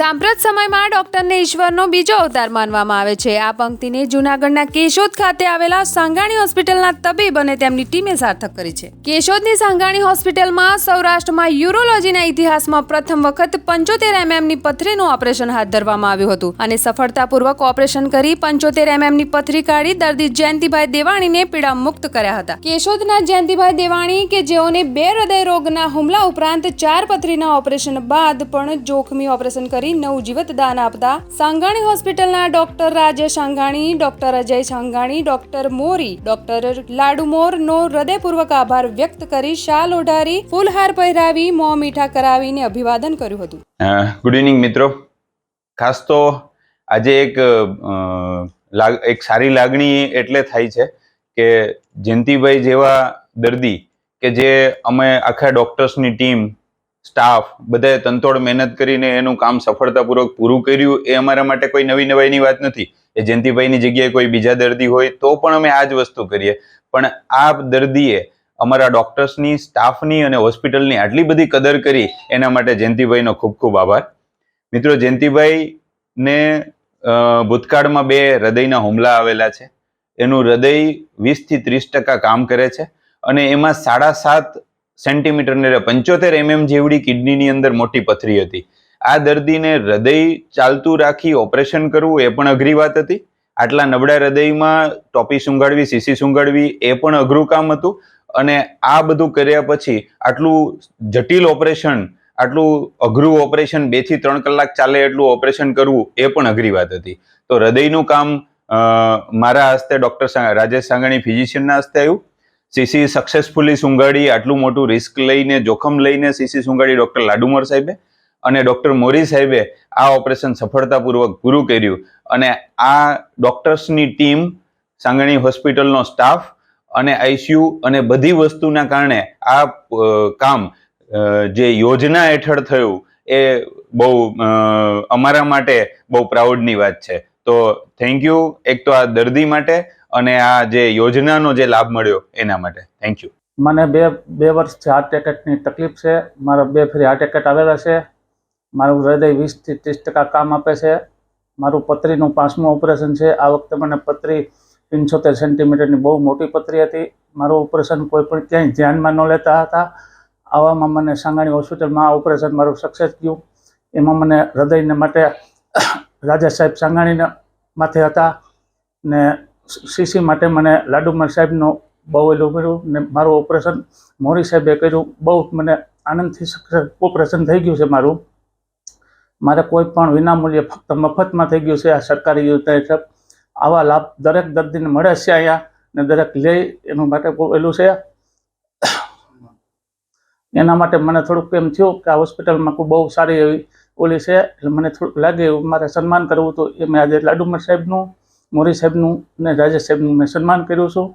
સાંપ્રત સમયમાં ડોક્ટરને ઈશ્વરનો બીજો અવતાર માનવામાં આવે છે. આ પંક્તિને જૂનાગઢના કેશોદ ખાતે આવેલા સાંગાણી હોસ્પિટલના તબીબ અને તેમની ટીમે સાર્થક કરી છે. કેશોદની સાંગાણી હોસ્પિટલમાં સૌરાષ્ટ્રમાં યુરોલોજીના ઇતિહાસમાં પ્રથમ વખત પંચોતેર એમએમની પથરીનું ઓપરેશન હાથ ધરવામાં આવ્યું હતું અને સફળતાપૂર્વક ઓપરેશન કરી પંચોતેર એમએમની પથરી કાઢી દર્દી જયંતિભાઈ દેવાણીને પીડા મુક્ત કર્યા હતા. કેશોદના જયંતિભાઈ દેવાણી કે જેઓને બે હૃદય રોગના હુમલા ઉપરાંત ચાર પથરીના ઓપરેશન બાદ પણ જોખમી ઓપરેશન કરી નવું જીવત દાન આપતા સાંગાણી હોસ્પિટલના doctor Rajesh Sangani, doctor Ajay Sangani, doctor Mori, doctor Ladumor નો હૃદયપૂર્વક આભાર વ્યક્ત કરી શાલ ઓઢારી, ફૂલહાર પહેરાવી, મોં મીઠા કરાવીને અભિવાદન કર્યું હતું. ગુડ ઇવનિંગ મિત્રો. ખાસ તો આજે એક એક સારી લાગણી એટલે થાય છે કે જયંતિભાઈ જેવા દર્દી કે જે અમે આખા ડોક્ટર્સની ટીમ સ્ટાફ બધાએ તનતોડ મહેનત કરીને એનું કામ સફળતાપૂર્વક પૂરું કર્યું, એ અમારા માટે કોઈ નવી નવાઈની વાત નથી. એ જયંતિભાઈની જગ્યાએ કોઈ બીજા દર્દી હોય તો પણ અમે આ જ વસ્તુ કરીએ. પણ આ દર્દીએ અમારા ડોક્ટર્સની, સ્ટાફની અને હોસ્પિટલની આટલી બધી કદર કરી, એના માટે જયંતિભાઈનો ખૂબ ખૂબ આભાર. મિત્રો, જયંતિભાઈને ભૂતકાળમાં બે હૃદયના હુમલા આવેલા છે. એનું હૃદય વીસથી ત્રીસ ટકા કામ કરે છે અને એમાં સાડા સાત સેન્ટીમીટર ને પંચોતેર એમએમ જેવડી કિડનીની અંદર મોટી પથરી હતી. આ દર્દીને હૃદય ચાલતું રાખી ઓપરેશન કરવું એ પણ અઘરી વાત હતી. આટલા નબળા હૃદયમાં ટોપી સુંગાડવી, સીસી સુંગાડવી એ પણ અઘરું કામ હતું. અને આ બધું કર્યા પછી આટલું જટિલ ઓપરેશન, આટલું અઘરું ઓપરેશન, બેથી ત્રણ કલાક ચાલે એટલું ઓપરેશન કરવું એ પણ અઘરી વાત હતી. તો હૃદયનું કામ મારા હસ્તે ડોક્ટર રાજેશ સાંગાણી ફિઝિશિયનના હસ્તે આવ્યું. સીસી સક્સેસફુલી સુંગાડી, આટલું મોટું રિસ્ક લઈને, જોખમ લઈને સીસી સુંગાડી ડોક્ટર લાડુમર સાહેબે અને ડોક્ટર મોરી સાહેબે આ ઓપરેશન સફળતાપૂર્વક પૂરું કર્યું. અને આ ડોક્ટર્સની ટીમ સાંગણી હોસ્પિટલનો સ્ટાફ અને આઈસીયુ અને બધી વસ્તુના કારણે આ કામ જે યોજના હેઠળ થયું એ બહુ અમારા માટે બહુ પ્રાઉડની વાત છે. તો થેન્ક યુ એક તો આ દર્દી માટે અને આ જે યોજનાનો જે લાભ મળ્યો એના માટે. થેન્ક યુ મને બે બે વર્ષથી હાર્ટ એટેકની તકલીફ છે. મારા બે ફરી હાર્ટ એટેક આવેલા છે. મારું હૃદય વીસથી ત્રીસ ટકા કામ આપે છે. મારું પથરીનું પાંચમું ઓપરેશન છે. આ વખતે મને પથરી પંચોતેર સેન્ટીમીટરની બહુ મોટી પથરી હતી. મારું ઓપરેશન કોઈ પણ ક્યાંય ધ્યાનમાં ન લેતા હતા. આવામાં મને સાંગાણી હોસ્પિટલમાં ઓપરેશન મારું સક્સેસ ગયું એમાં મને હૃદયને માટે રાજા સાહેબ સાંગાણીના માથે હતા ને સીસી માટે મને લાડુમર સાહેબનો બહુ એલું કર્યું ને મારું ઓપરેશન મોરી સાહેબે કર્યું. બહુ મને આનંદથી ઓપરેશન થઈ ગયું છે મારું. મારે કોઈ પણ વિનામૂલ્યે ફક્ત મફતમાં થઈ ગયું છે આ સરકારી યોજના હેઠળ. આવા લાભ દરેક દર્દીને મળે છે અહીંયા ને દરેક લે એનું માટે બહુ એલું છે. એના માટે મને થોડુંક એમ થયું કે આ હોસ્પિટલમાં કોઈ બહુ સારી એવી છે, એટલે મને થોડુંક લાગે એવું મારે સન્માન કરવું હતું એ મેં આજે લાડુમર સાહેબનું, મોરી સાહેબનું અને રાજેશ સાહેબનું મેં સન્માન કર્યું છું.